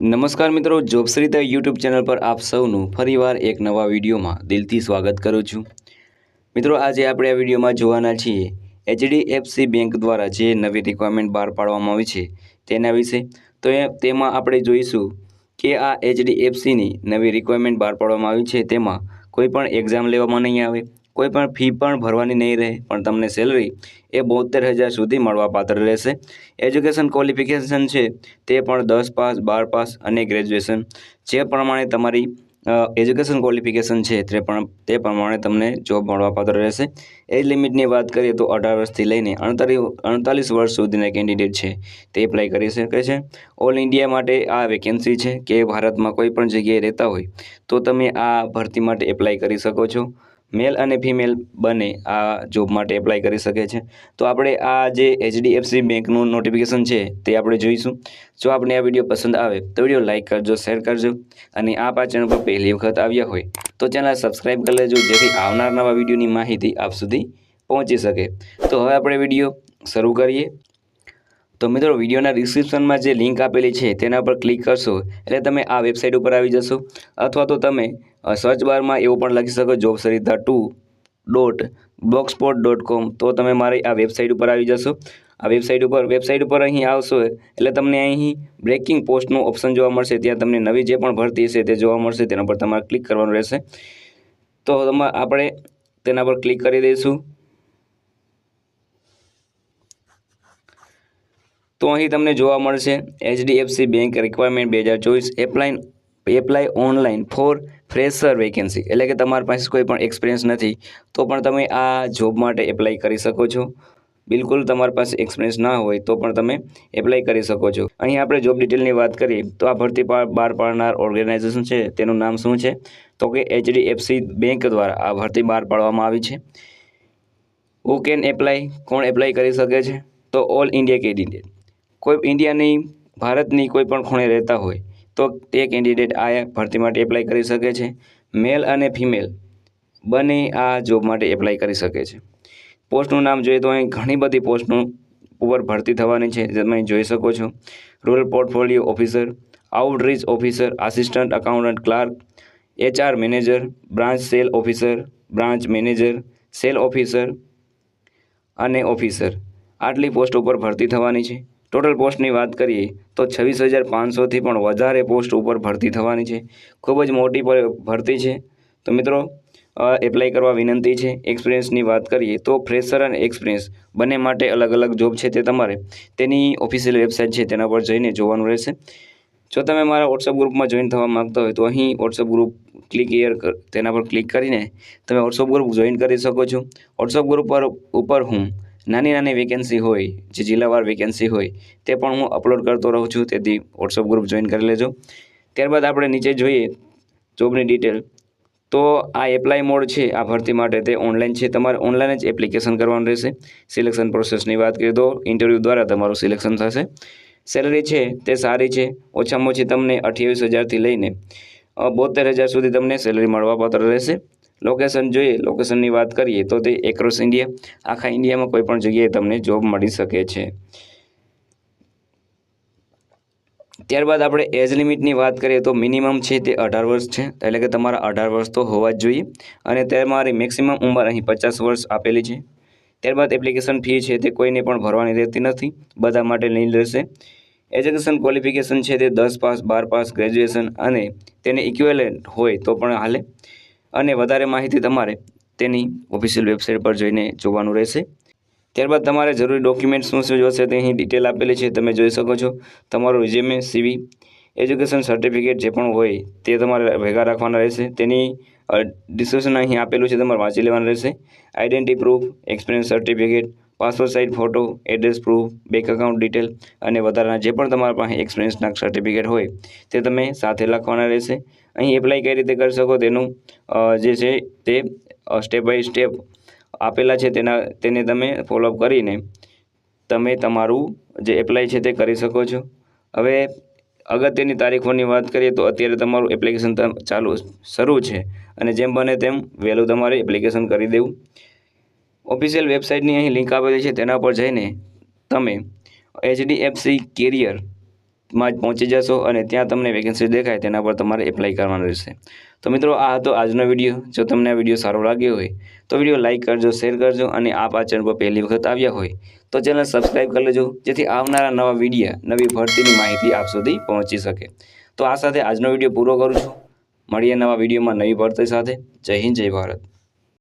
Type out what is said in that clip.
નમસ્કાર મિત્રો, જોબશ્રીતા YouTube channel પર આપ સૌનું ફરીવાર એક નવા વિડીયોમાં દિલથી સ્વાગત કરું છું. મિત્રો, આજે આપણે આ વિડીયોમાં જોવાના છીએ એચડીએફસી બેંક દ્વારા જે નવી રિક્વાયરમેન્ટ બહાર પાડવામાં આવી છે તેના વિશે. તો તેમાં આપણે જોઈશું કે આ એચડીએફસીની નવી રિક્વાયરમેન્ટ બહાર પાડવામાં આવી છે તેમાં કોઈ પણ એક્ઝામ લેવામાં નહીં આવે. કોઈ પણ ફી પણ ભરવાની નહીં રહે, પણ તમને સેલરી એ બોતેર હજાર સુધી મળવાપાત્ર રહેશે. એજ્યુકેશન ક્વોલિફિકેશન છે, તે પણ દસ પાસ, બાર પાસ અને ગ્રેજ્યુએશન જે પ્રમાણે તમારી એજ્યુકેશન ક્વોલિફિકેશન છે, તે પણ, તે પ્રમાણે તમને જોબ મળવાપાત્ર રહેશે. એજ લિમિટની વાત કરીએ તો અઢાર વર્ષથી લઈને અડતાલીસ વર્ષ સુધીના કેન્ડિડેટ છે, તે એપ્લાય કરી શકે છે. ઓલ ઇન્ડિયા માટે આ વેકેન્સી છે, કે ભારતમાં કોઈ પણ જગ્યાએ રહેતા હોય, તો તમે આ ભરતી માટે એપ્લાય કરી શકો છો. મેલ અને ફિમેલ બંને આ જોબ માટે એપ્લાય કરી શકે છે. તો આપણે આ જે એચડીએફસી બેંકનું નોટિફિકેશન છે તે આપણે જોઈશું. જો આપને આ વીડિયો પસંદ આવે તો વીડિયો લાઇક કરજો શેર કરજો અને આ ચેનલ પર પહેલી વખત આવ્યા હોય તો ચેનલ સબસ્ક્રાઈબ કરી લેજો જેથી આવનાર નવા વિડીયોની માહિતી આપ સુધી પહોંચી શકે. તો હવે આપણે વીડિયો શરૂ કરીએ. તો મિત્રો, વિડીયોના ડિસ્ક્રિપ્શનમાં જે લિંક આપેલી છે, તેના પર ક્લિક કરશો, એટલે તમે આ વેબસાઇટ ઉપર આવી જશો. અથવા તો તમે સર્ચ બારમાં એવું પણ લખી શકો job Sarita two dot blogspot dot com તો તમે મારી આ વેબસાઇટ ઉપર આવી જશો. આ વેબસાઇટ ઉપર વેબસાઇટ ઉપર અહીં આવશો, એટલે તમને અહીં બ્રેકિંગ પોસ્ટનું ઓપ્શન જોવા મળશે. ત્યાં તમને નવી જે પણ ભરતી હશે, તે જોવા મળશે. તેના પર તમારે ક્લિક કરવાનું રહેશે. તો આપણે તેના પર ક્લિક કરી દઈશું. તો અહીં તમને જોવા મળશે એચડીએફસી બેંક રિક્વાયરમેન્ટ બે હજાર ચોવીસ એપ્લાઇન apply online for fresher vacancy એટલે કે તમારી પાસે કોઈ પણ એક્સપિરિયન્સ નથી, તો પણ તમે આ જોબ માટે એપ્લાય કરી શકો છો. બિલકુલ તમારી પાસે એક્સપિરિયન્સ ના હોય, તો પણ તમે એપ્લાય કરી શકો છો. અહીં આપણે જોબ ડિટેલની વાત કરીએ, તો આ ભરતી બહાર પાડનાર ઓર્ગેનાઇઝેશન છે, તેનું નામ શું છે? તો કે એચડીએફસી બેંક દ્વારા આ ભરતી બહાર પાડવામાં આવી છે. હુ કેન એપ્લાય કોણ એપ્લાય કરી શકે છે? તો ઓલ ઇન્ડિયા કેન્ડિડેટ કોઈ ઇન્ડિયાની, ભારતની કોઈ પણ ખૂણે રહેતા હોય, તો તે કેન્ડિડેટ આ ભરતી માટે એપ્લાય કરી શકે છે. મેલ અને ફિમેલ બંને આ જોબ માટે એપ્લાય કરી શકે છે. પોસ્ટનું નામ જોઈએ તો અહીં ઘણી બધી પોસ્ટનું ઉપર ભરતી થવાની છે જે તમે જોઈ શકો છો. Rural portfolio officer outreach officer assistant accountant clerk HR manager branch sale officer branch manager sale officer અને ઓફિસર આટલી પોસ્ટ ઉપર ભરતી થવાની છે. ટોટલ પોસ્ટની વાત કરીએ, તો છવ્વીસ હજાર પાંચસોથી પણ વધારે પોસ્ટ ઉપર ભરતી થવાની છે. ખૂબ જ મોટી ભરતી છે. તો મિત્રો એપ્લાય કરવા વિનંતી છે. એક્સપિરિયન્સની વાત કરીએ, તો ફ્રેશર અને એક્સપિરિયન્સ બંને માટે અલગ અલગ જોબ છે તે તમારે. તેની ઓફિશિયલ વેબસાઇટ છે, તેના પર જઈને જોવાનું રહેશે. જો તમે મારા વોટ્સઅપ ગ્રુપમાં જોઈન થવા માગતા હોય, તો અહીં વોટ્સઅપ ગ્રુપ ક્લિક એર તેના પર ક્લિક કરીને તમે વોટ્સઅપ ગ્રુપ જોઈન કરી શકો છો. વોટ્સઅપ ગ્રુપ પર, ઉપર હું નાની નાની વેકેન્સી હોય, જે જિલ્લાવાર વેકેન્સી હોય, તે પણ હું અપલોડ કરતો રહું છું. તેથી વોટ્સઅપ ગ્રુપ જોઈન કરી લેજો. ત્યારબાદ આપણે નીચે જોઈએ જોબની ડિટેલ તો આ એપ્લાય મોડ છે, આ ભરતી માટે તે ઓનલાઈન છે. તમારે ઓનલાઈન જ એપ્લિકેશન કરવાનું રહેશે. સિલેક્શન પ્રોસેસની વાત કરીએ તો ઇન્ટરવ્યૂ દ્વારા તમારું સિલેક્શન થશે. સેલરી છે, તે સારી છે. ઓછામાં ઓછી તમને અઠ્યાવીસ હજારથી લઈને બોતેર હજાર સુધી તમને સેલરી મળવાપાત્ર રહેશે. લોકેશન જોઈએ લોકેશનની વાત કરીએ તો તે એક્રોસ ઇન્ડિયા આખા ઇન્ડિયામાં કોઈ પણ જગ્યાએ તમને જોબ મળી શકે છે. ત્યારબાદ આપણે એજ લિમિટની વાત કરીએ તો મિનિમમ છે તે અઢાર વર્ષ છે, એટલે કે તમારા અઢાર વર્ષ તો હોવા જ જોઈએ. અને તમારી મેક્સિમમ ઉંમર અહીં પચાસ વર્ષ આપેલી છે. ત્યારબાદ એપ્લિકેશન ફી છે તે કોઈને પણ ભરવાની રહેતી નથી, બધા માટે નહીં રહેશે. એજ્યુકેશન ક્વોલિફિકેશન છે તે દસ પાસ બાર પાસ ગ્રેજ્યુએશન અને તેને ઇક્વેલન્ટ હોય તો પણ હાલે. અને વધારે માહિતી તમારે તેની ઓફિશિયલ વેબસાઇટ પર જોઈને જોવાનું રહેશે. ત્યારબાદ તમારે જરૂરી ડોક્યુમેન્ટ શું શું જોશે તે અહીં ડિટેલ આપેલી છે, તમે જોઈ શકો છો. તમારું રિઝ્યુમે સીવી એજ્યુકેશન સર્ટિફિકેટ જે પણ હોય તે તમારે ભેગા રાખવાના રહેશે. તેની ડિસ્ક્રિપ્શન અહીં આપેલું છે, તમારે વાંચી લેવાનું રહેશે. Identity proof experience certificate passport size photo, address proof, bank account detail અને વધારાના જે પણ તમારા પાસે એક્સપિરિયન્સના સર્ટિફિકેટ હોય તે તમે સાથે લખવાના રહેશે. અહીં એપ્લાય કઈ રીતે કરી શકો તેનું જે છે તે સ્ટેપ બાય સ્ટેપ આપેલા છે તેના, તેને તમે ફોલોઅપ કરીને તમે તમારું જે એપ્લાય છે તે કરી શકો છો. હવે અગત્યની તારીખોની વાત કરીએ તો અત્યારે તમારું એપ્લિકેશન ચાલુ, શરૂ છે અને જેમ બને તેમ વહેલું તમારે એપ્લિકેશન કરી દેવું. ઓફિશિયલ વેબસાઇટની અહીં લિંક આપેલી છે, તેના પર જઈને તમે એચડીએફસી કેરિયરમાં જ પહોંચી જશો અને ત્યાં તમને વેકેન્સી દેખાય, તેના પર તમારે એપ્લાય કરવાનું રહેશે. તો મિત્રો, આ હતો આજનો વીડિયો જો તમને આ વીડિયો સારો લાગ્યો હોય, તો વીડિયો લાઇક કરજો શેર કરજો અને આપ આ ચેનલ પર પહેલી વખત આવ્યા હોય, તો ચેનલ સબસ્ક્રાઈબ કરી લેજો, જેથી આવનારા નવા વિડીયા નવી ભરતીની માહિતી આપ સુધી પહોંચી શકે. તો આ સાથે આજનો વીડિયો પૂરો કરું છું. મળીએ નવા વિડીયોમાં નવી ભરતી સાથે. જય હિન્દ, જય ભારત.